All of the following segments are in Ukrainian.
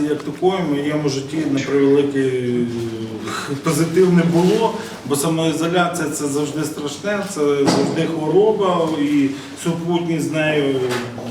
самоізоляції як такої в моєму житті на превеликий е, позитив не було, бо самоізоляція це завжди страшне, це завжди хвороба і супутні з нею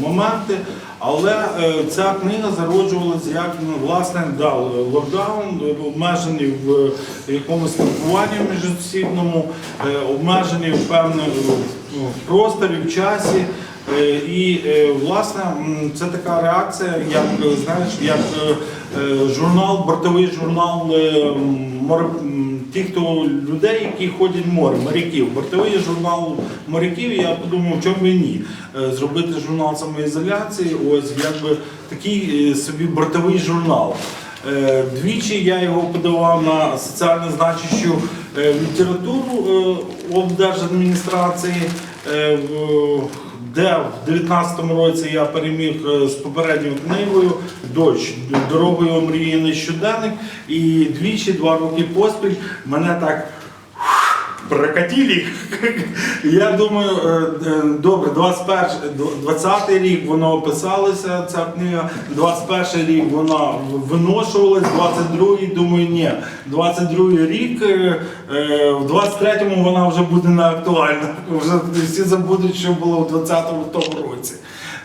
моменти. Але е, ця книга зароджувалася як ну, власне да, локдаун, обмежений в якомусь спілкуванні міжосібному, е, обмежений в певному ну, просторі, в часі. Е, І е, власне це така реакція, як е, знаєш, як журнал, бортовий журнал море, тих, хто людей, які ходять в море, моряків. Бортовий журнал моряків. Я подумав, в чому ні. Зробити журнал самоізоляції, ось якби такий собі бортовий журнал. Двічі я його подавав на соціально значущу літературу облдержадміністрації, де в 19-му році я переміг е, з попередньою книгою Дощ дорогою омріяний щоденник. І двічі, два роки поспіль мене так прокатили. Я думаю, е, е, добре, 21, 20 рік воно описалося, ця книга, 21 рік вона виношувалась, 22-й, думаю, ні. 22 рік, е, в 23-му вона вже буде не актуальна. Вже всі забудуть, що було в 20-му тому році.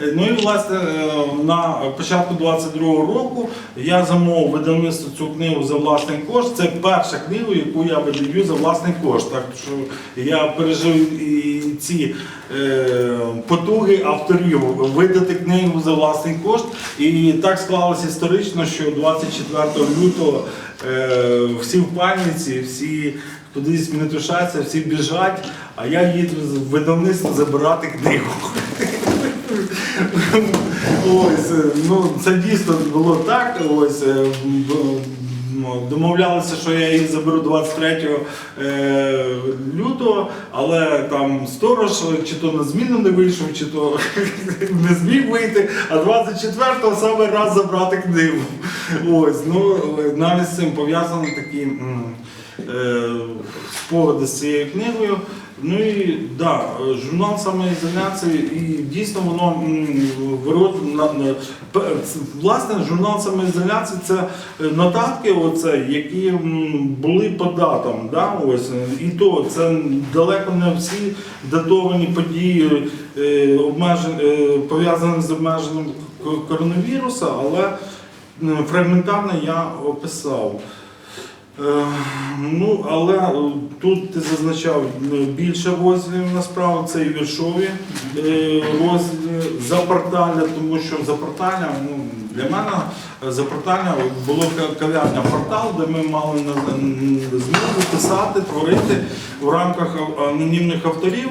Ну і власне е, на початку 22-го року я замовив видавництво цю книгу за власний кошт. Це перша книга, яку я видаю за власний кошт. Так що я пережив і ці е, потуги авторів видати книгу за власний кошт. І так склалося історично, що 24 лютого е, всі в паніці, всі кудись метушаться, всі біжать, а я їду в видавництво забирати книгу. Ось, е, ну це дійсно було так. Ось е, м, домовлялися, що я її заберу 23 е, лютого, але там сторож чи то на зміну не вийшов, чи то не зміг вийти, а 24-го саме раз забрати книгу. Ось, ну навіть з цим пов'язані такі. спогади з цією книгою. Ну і да, журнал самоізоляції, і дійсно воно вирод- власне журнал самоізоляції це е, нотатки, оце, які були по датам. Да, ось, і то це далеко не всі датовані події е, е, пов'язані з обмеженням коронавіруса, але фрагментарно я описав. Е, Ну, але е, тут ти зазначав е, більше розділів насправді, це і віршові розділи за порталя, тому що за порталя, ну, для мене е, за порталя було ка- кав'ярня портал, де ми мали змогу писати, творити в рамках анонімних авторів,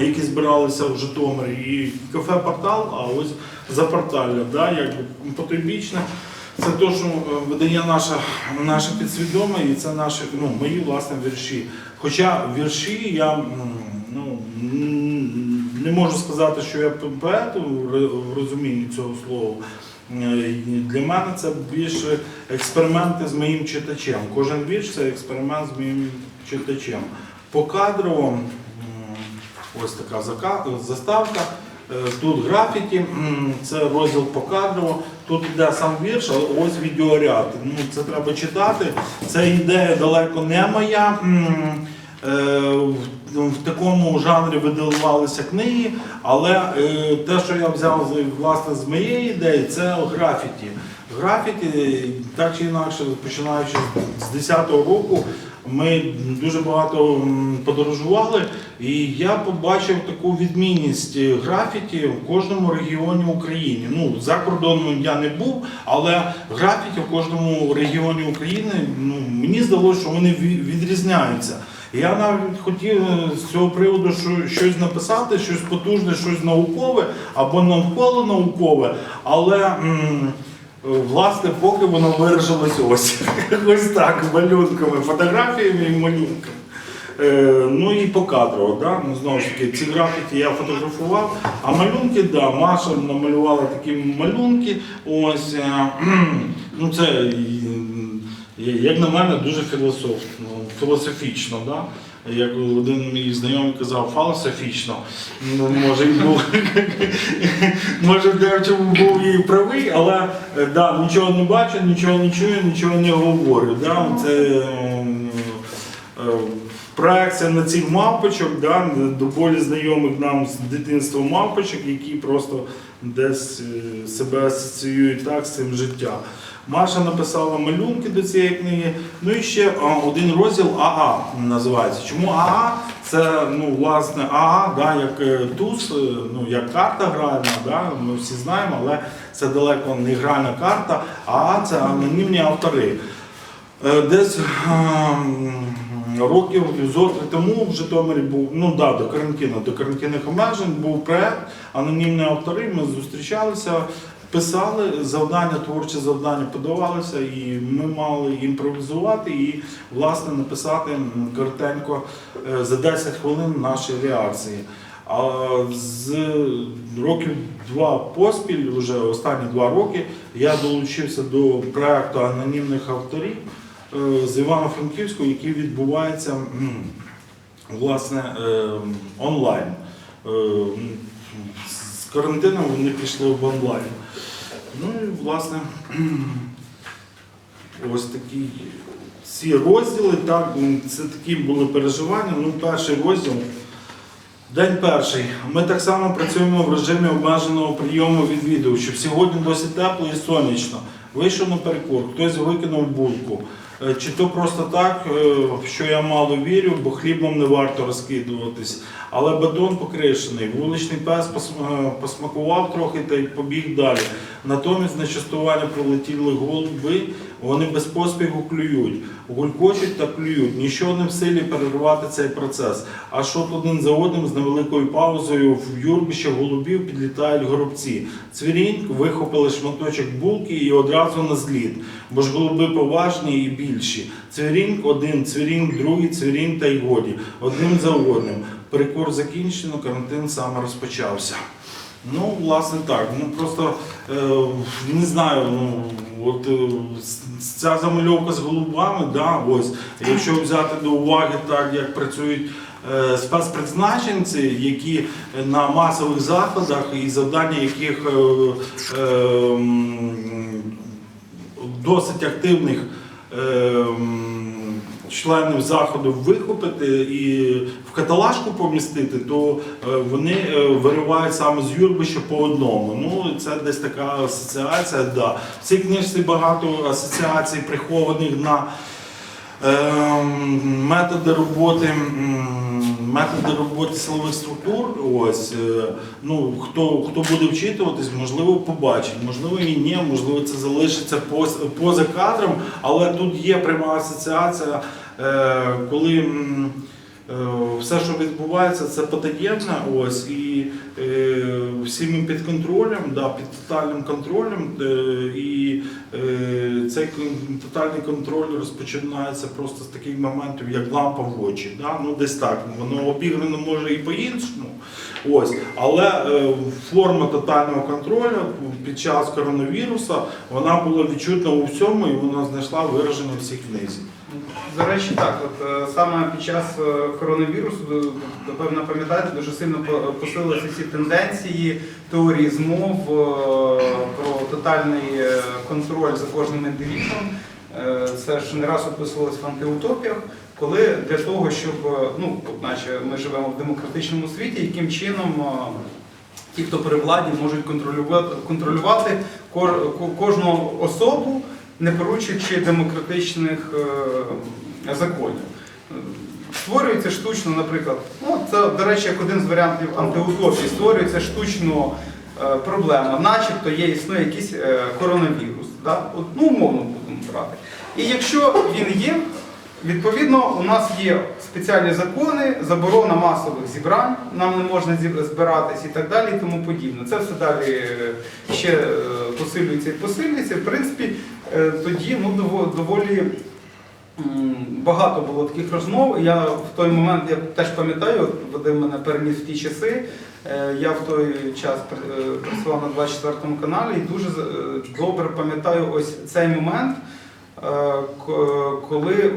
які збиралися в Житомирі, і кафе портал, а ось за порталя, да, якби потойбічне. Це те, що е, видає наша, наше підсвідоме, і це наші, ну, мої власне вірші. Хоча вірші я ну, не можу сказати, що я поет в розумінні цього слова. Е, Для мене це більше експерименти з моїм читачем. Кожен вірш це експеримент з моїм читачем. По кадрово ось така заставка. Е, Тут графіті, це розділ покадрово, тут йде сам вірш, а ось відеоряд. Ну, це треба читати. Це ідея далеко не моя. Е, В, такому жанрі видавалися книги, але е, те, що я взяв власне з моєї ідеї, це графіті. Графіті, так чи інакше, починаючи з 10-го року, ми дуже багато подорожували, і я побачив таку відмінність е, графіті в кожному регіоні України. Ну, за кордоном я не був, але графіті в кожному регіоні України ну, мені здалося, що вони відрізняються. Я навіть хотів е, з цього приводу щось написати, щось потужне, щось наукове або навколо наукове, але. м, Власне, поки воно виражилось ось. Ось так, малюнками, фотографіями і малюнками. Е, ну і по кадрово, да? ну, знову ж таки, ці графіки я фотографував, а малюнки, да, Маша намалювала такі малюнки. Ось, е, ну це як на мене, дуже філософ, ну, філософічно. Да? Як один мій знайомий казав, фалософічно. Ну, може, і був, може, де в чому був і правий, але е, да, нічого не бачу, нічого не чую, нічого не говорю. Да? Це ем, е, проекція на цих мавпочок, да, до болі знайомих нам з дитинства мавпочок, які просто десь е, себе асоціюють так з цим життям. Маша написала малюнки до цієї книги. Ну і ще один розділ АА називається. Чому АА? Це ну, власне АА, да, як е, туз, е, ну, як карта гральна, да, ми всі знаємо, але це далеко не гральна карта. АА це анонімні автори. Е, Десь років тому в Житомирі був, ну да, до карантину, до карантинних обмежень був проект анонімні автори. Ми зустрічалися, писали завдання, творчі завдання подавалися, і ми мали імпровізувати і власне написати коротенько е, за 10 хвилин наші реакції. А з років два поспіль, вже останні два роки, я долучився до проекту анонімних авторів е, з Івано-Франківського, який відбувається власне е, онлайн. З карантину вони пішли в онлайн. Ну і власне ось такі ці розділи, так, це такі були переживання. Ну, перший розділ. День перший. Ми так само працюємо в режимі обмеженого прийому відвідувачів. Сьогодні досить тепло і сонячно. Вийшов на перекур, хтось викинув булку. Е, Чи то просто так, е, що я мало вірю, бо хлібом не варто розкидуватись. Але бетон покришений, вуличний пес е, посмакував трохи та й побіг далі. Натомість на частування прилетіли голуби, вони без поспіху клюють, гулькочуть та клюють. Нічого не в силі перервати цей процес. А що один за одним з невеликою паузою в юрбище голубів підлітають горобці. Цвірінь вихопили шматочок булки і одразу на зліт, бо ж голуби поважні і більші. Цвірінь один, цвірінь другий, цвірінь та й годі. Одним за одним. Перекур закінчено, карантин саме розпочався. Ну, власне так. Ну просто е, не знаю. Ну от е, ця замальовка з голубами, да, ось якщо взяти до уваги так, як працюють. е, Спецпризначенці, які на масових заходах і завдання яких е, е, досить активних е, членів заходу вихопити і в каталажку помістити, то е, вони е, виривають саме з юрбища по одному. Ну це десь така асоціація. Да. В цій книжці багато асоціацій прихованих на Методи роботи, методи роботи силових структур. Ось е, ну хто хто буде вчитуватись, можливо, побачить, можливо, і ні, можливо, це залишиться поза кадром, але тут є пряма асоціація, е, коли. Е, Все, що відбувається, це потаємне, ось і е, всі ми під контролем, да, під тотальним контролем, е, і е, цей тотальний контроль розпочинається просто з таких моментів, як лампа в очі. Да? Ну, десь так. Воно обіграно може і по-іншому. Ось. Але е, форма тотального контролю під час коронавірусу вона була відчутна у всьому і вона знайшла вираження в цій книзі. До речі, так, от е, саме під час е, коронавірусу, напевно, пам'ятаєте, дуже сильно посилилися ці тенденції теорії змов е, про тотальний контроль за кожним індивідом. Це ж не раз описувалось в антиутопіях, коли для того, щоб, ну, наче ми живемо в демократичному світі, яким чином ті, хто при владі, можуть контролювати, контролювати кожну особу, не порушуючи демократичних е, законів. Створюється штучно, наприклад, ну це, до речі, як один з варіантів антиутопії, створюється штучно е, проблема, начебто є існує якийсь е, коронавірус. Да? От, ну, умовно будемо брати. І якщо він є, Відповідно, у нас є спеціальні закони, заборона масових зібрань, нам не можна збиратись і так далі, і тому подібне. Це все далі ще посилюється і посилюється. В принципі, тоді ну, дово- доволі багато було таких розмов. Я в той момент, я теж пам'ятаю, Вадим мене переніс в ті часи. Е, Я в той час е, працював на 24 каналі і дуже е, добре пам'ятаю ось цей момент. е, коли е,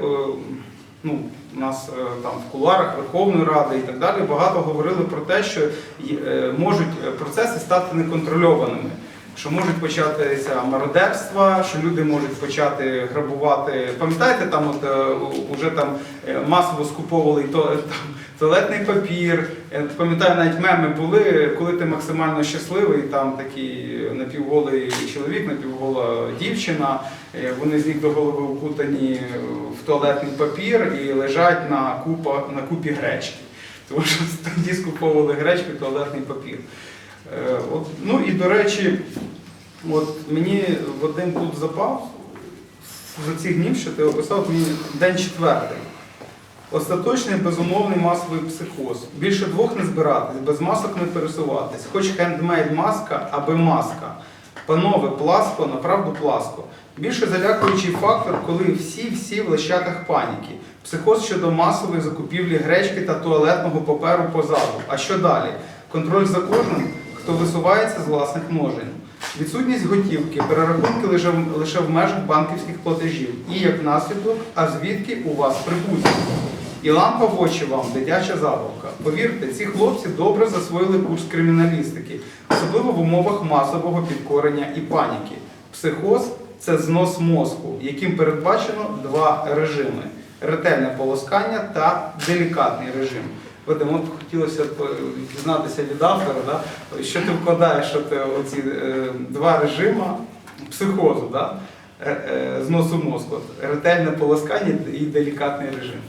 ну, у нас е, там в кулуарах Верховної Ради і так далі багато говорили про те, що е, можуть е, процеси стати неконтрольованими. Що можуть початися мародерства, що люди можуть почати грабувати. Пам'ятаєте, там от е, уже там е, масово скуповували то е, там туалетний папір. Пам'ятаю, навіть меми були, коли ти максимально щасливий, там такий напівголий чоловік, напівгола дівчина. Вони з ніг до голови укутані в туалетний папір і лежать на, купа, на купі гречки. Тому що тоді скуповували гречку туалетний папір. Е, От, ну і до речі, от мені Вадим тут запав за ці днів, що ти описав мені день четвертий. Остаточний безумовний масовий психоз. Більше двох не збиратись, без масок не пересуватись. Хоч хендмейд маска, аби маска. Панове, пласко, направду пласко. Більше залякуючий фактор, коли всі-всі в лещатах паніки. Психоз щодо масової закупівлі гречки та туалетного паперу позаду. А що далі? Контроль за кожним, хто висувається з власних множень. Відсутність готівки, перерахунки лише, в- межах банківських платежів. І як наслідок, а звідки у вас прибуток? І лампа в очі вам, дитяча забавка. Повірте, ці хлопці добре засвоїли курс криміналістики, особливо в умовах масового підкорення і паніки. Психоз це знос мозку, яким передбачено два режими: ретельне полоскання та делікатний режим. Вадим, от хотілося б дізнатися від автора, да? що ти вкладаєш е, оці е, два режими психозу, да? Е, е, зносу мозку. Ретельне полоскання і делікатний режим.